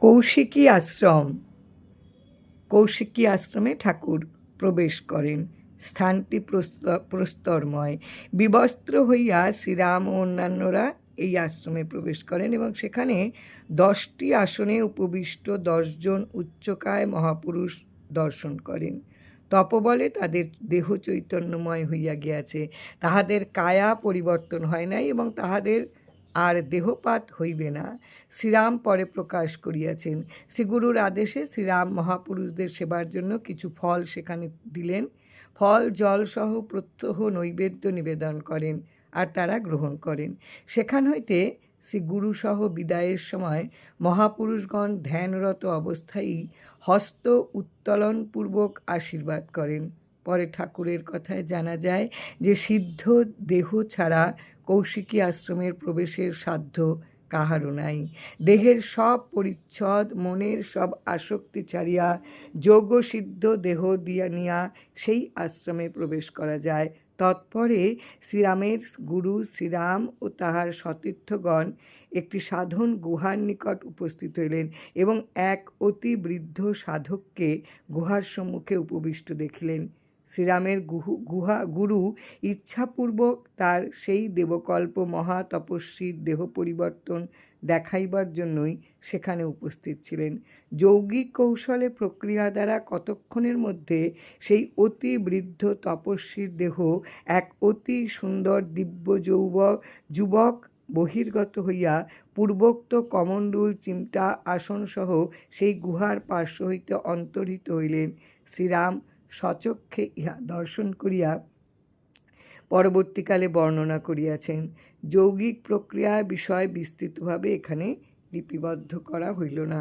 কৌশিকী আশ্রম। কৌশিকী আশ্রমে ঠাকুর প্রবেশ করেন। স্থানটি প্রস্ত- প্রস্তরময়। বিবস্ত্র হইয়া শ্রীরাম ও অন্যান্যরা এই আশ্রমে প্রবেশ করেন এবং সেখানে দশটি আসনে উপবিষ্ট দশজন উচ্চকায় মহাপুরুষ দর্শন করেন। তপবলে তাদের দেহ চৈতন্যময় হইয়া গিয়াছে। তাহাদের কায়া পরিবর্তন হয় নাই এবং তাহাদের আর দেহপাত হইবে না। শ্রীরাম পরে প্রকাশ করিয়াছেন, শ্রীগুরুর আদেশে শ্রীরাম মহাপুরুষদের সেবার জন্য কিছু ফল সেখানে দিলেন। ফল জলসহ প্রত্যহ নৈবেদ্য নিবেদন করেন আর তারা গ্রহণ করেন। সেখান হইতে শ্রী গুরুসহ বিদায়ের সময় মহাপুরুষগণ ধ্যানরত অবস্থায়ই হস্ত উত্তোলনপূর্বক আশীর্বাদ করেন। পরে ঠাকুরের কথায় জানা যায় যে, সিদ্ধ দেহ ছাড়া কৌশিকী আশ্রমের প্রবেশের সাধ্য কাহারও নাই। দেহের সব পরিচ্ছদ, মনের সব আসক্তি ছাড়িয়া যোগসিদ্ধ দেহ দিয়া নিয়া সেই আশ্রমে প্রবেশ করা যায়। তৎপরে শ্রীরামের গুরু শ্রীরাম ও তাহার সতীর্থগণ একটি সাধন গুহার নিকট উপস্থিত হইলেন এবং এক অতি বৃদ্ধ সাধককে গুহার সম্মুখে উপবিষ্ট দেখিলেন। শ্রীরামের গুহু, গুহা, গুরু ইচ্ছাপূর্বক তার সেই দেবকল্প মহা তপস্বীর দেহ পরিবর্তন দেখাইবার জন্যই সেখানে উপস্থিত ছিলেন। যৌগিক কৌশলে প্রক্রিয়া দ্বারা কতক্ষণের মধ্যে সেই অতি বৃদ্ধ তপস্বীর দেহ এক অতি সুন্দর দিব্য যৌবক, যুবক বহির্গত হইয়া পূর্বোক্ত কমণ্ডুল, চিমটা, আসনসহ সেই গুহার পার্শ্ব হইতে অন্তর্হিত হইলেন। শ্রীরাম সচক্ষে ইহা দর্শন করিয়া পরবর্তীকালে বর্ণনা করিয়াছেন। যৌগিক প্রক্রিয়ার বিষয় বিস্তৃতভাবে এখানে লিপিবদ্ধ করা হইল না।